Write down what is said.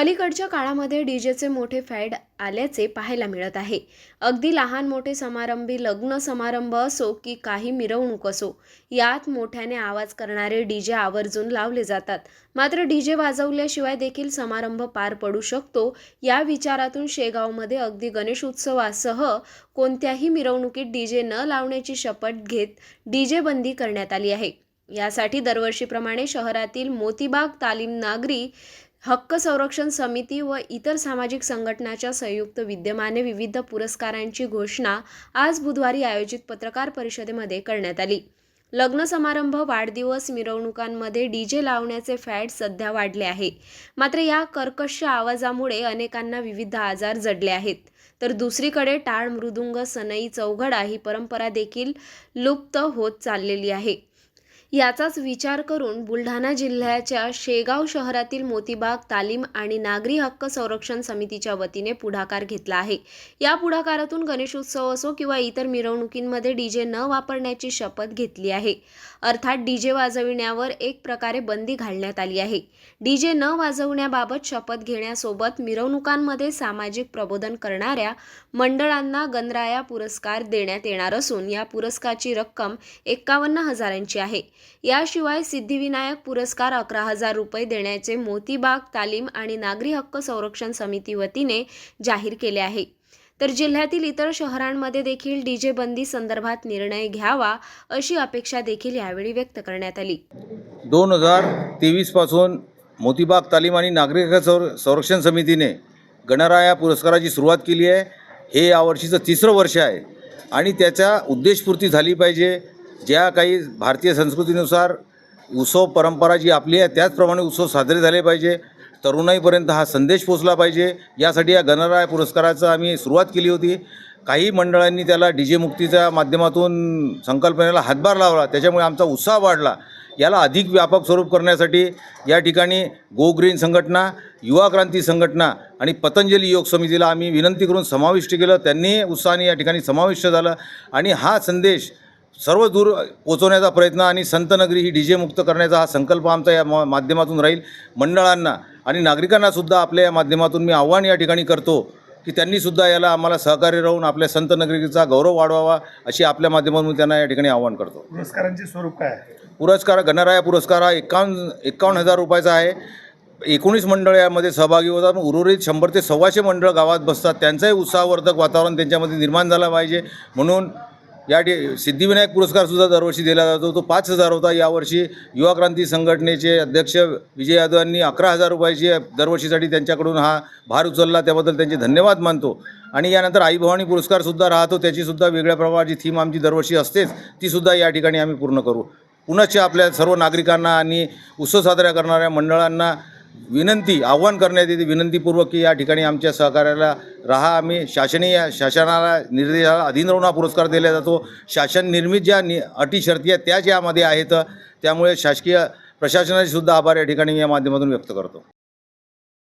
अलीकडच्या काळामध्ये डीजेचे मोठे फॅड आल्याचे पाहायला मिळत आहे. अगदी लहान मोठे समारंभी लग्न समारंभ असो की काही मिरवणूक असो यात मोठ्याने आवाज करणारे डीजे आवर्जून लावले जातात. मात्र डीजे वाजवल्याशिवाय देखील समारंभ पार पडू शकतो या विचारातून शेगावमध्ये अगदी गणेश उत्सवासह कोणत्याही मिरवणुकीत डीजे न लावण्याची शपथ घेत डीजे बंदी करण्यात आली आहे. यासाठी दरवर्षीप्रमाणे शहरातील मोतीबाग तालीम नागरी हक्क संरक्षण समिती व इतर सामाजिक संघटनाच्या संयुक्त विद्यमाने विविध पुरस्कारांची घोषणा आज बुधवारी आयोजित पत्रकार परिषदेमध्ये करण्यात आली. लग्न समारंभ वाढदिवस मिरवणुकांमध्ये डीजे लावण्याचे फॅड सध्या वाढले आहे. मात्र या कर्कश आवाजामुळे अनेकांना विविध आजार जडले आहेत. तर दुसरीकडे टाळ मृदुंग सनई चौघडा ही परंपरा देखील लुप्त होत चाललेली आहे. याचाच विचार करून बुलढाणा जिल्ह्याच्या शेगाव शहरातील मोतीबाग तालीम आणि नागरी हक्क संरक्षण समितीच्या वतीने पुढाकार घेतला आहे. या पुढाकारातून गणेशोत्सव असो किंवा इतर मिरवणुकींमध्ये डीजे न वापरण्याची शपथ घेतली आहे. अर्थात डीजे वाजविण्यावर एक प्रकारे बंदी घालण्यात आली आहे. डीजे न वाजवण्याबाबत शपथ घेण्यासोबत मिरवणुकांमध्ये सामाजिक प्रबोधन करणाऱ्या मंडळांना गणराया पुरस्कार देण्यात येणार असून या पुरस्काराची रक्कम एक्कावन्न हजारांची आहे. याशिवाय सिद्धिविनायक पुरस्कार अकरा हजार रुपये देण्याचे मोतीबाग तालीम आणि नागरी हक्क संरक्षण समिती वतीने जाहीर केले आहे. तर जिल्ह्यातील इतर शहरांमध्ये देखील डीजे बंदी संदर्भात निर्णय घ्यावा अशी अपेक्षा देखील यावेळी व्यक्त करण्यात आली. दोन हजार तेवीसपासून मोतीबाग तालीम आणि नागरिक संर संरक्षण समितीने गणराया पुरस्काराची सुरुवात केली आहे. हे यावर्षीचं तिसरं वर्ष आहे आणि त्याच्या उद्देशपूर्ती झाली पाहिजे. ज्या काही भारतीय संस्कृतीनुसार उत्सव परंपरा जी आपली आहे त्याचप्रमाणे उत्सव साजरे झाले पाहिजे. तरुणाईपर्यंत हा संदेश पोचला पाहिजे. यासाठी या गणराय पुरस्काराचं आम्ही सुरुवात केली होती. काही मंडळांनी त्याला डी जे मुक्तीच्या माध्यमातून संकल्पनेला हातभार लावला. त्याच्यामुळे आमचा उत्साह वाढला. याला अधिक व्यापक स्वरूप करण्यासाठी या ठिकाणी गो ग्रीन संघटना युवा क्रांती संघटना आणि पतंजली योग समितीला आम्ही विनंती करून समाविष्ट केलं. त्यांनी उत्साहाने या ठिकाणी समाविष्ट झालं. आणि हा संदेश सर्व दूर पोचवण्याचा प्रयत्न आणि संतनगरी ही डी जे मुक्त करण्याचा हा संकल्प आमचा या माध्यमातून राहील. मंडळांना आणि नागरिकांनासुद्धा आपल्या या माध्यमातून मी आव्हान या ठिकाणी करतो की त्यांनीसुद्धा याला आम्हाला सहकार्य राहून आपल्या संतनगरीचा गौरव वाढवावा अशी आपल्या माध्यमातून त्यांना या ठिकाणी आव्हान करतो. पुरस्कारांचे स्वरूप काय आहे? पुरस्कार गणराया पुरस्कार हा एकावन्न एकावन्न हजार रुपयाचा आहे. एकोणीस मंडळ यामध्ये सहभागी होतात. उर्वरित शंभर ते सव्वाशे मंडळ गावात बसतात. त्यांचंही उत्साहवर्धक वातावरण त्यांच्यामध्ये निर्माण झालं पाहिजे. म्हणून या ठि सिद्धिविनायक पुरस्कारसुद्धा दरवर्षी दिला जातो. तो पाच हजार होता. यावर्षी युवा क्रांती संघटनेचे अध्यक्ष विजय यादव यांनी अकरा हजार रुपयाची दरवर्षीसाठी त्यांच्याकडून हा भार उचलला. त्याबद्दल त्यांचे धन्यवाद मानतो. आणि यानंतर आई भवानी पुरस्कारसुद्धा राहतो. त्याचीसुद्धा वेगळ्या प्रकारची थीम आमची दरवर्षी असतेच. तीसुद्धा या ठिकाणी आम्ही पूर्ण करू. पुनश्च आपल्या सर्व नागरिकांना आणि उत्सव साजरा करणाऱ्या मंडळांना विनंती आव्हान करण्यात येते. विनंतीपूर्वक की या ठिकाणी आमच्या सहकार्याला राहा. आम्ही शासनीय शासनाला निर्देशाला अधीन राहून हा पुरस्कार दिला जातो. शासन निर्मित ज्या नि अटी शर्ती आहेत त्याच यामध्ये आहेत. त्यामुळे शासकीय प्रशासनाचे सुद्धा आभार या ठिकाणी या माध्यमातून व्यक्त करतो.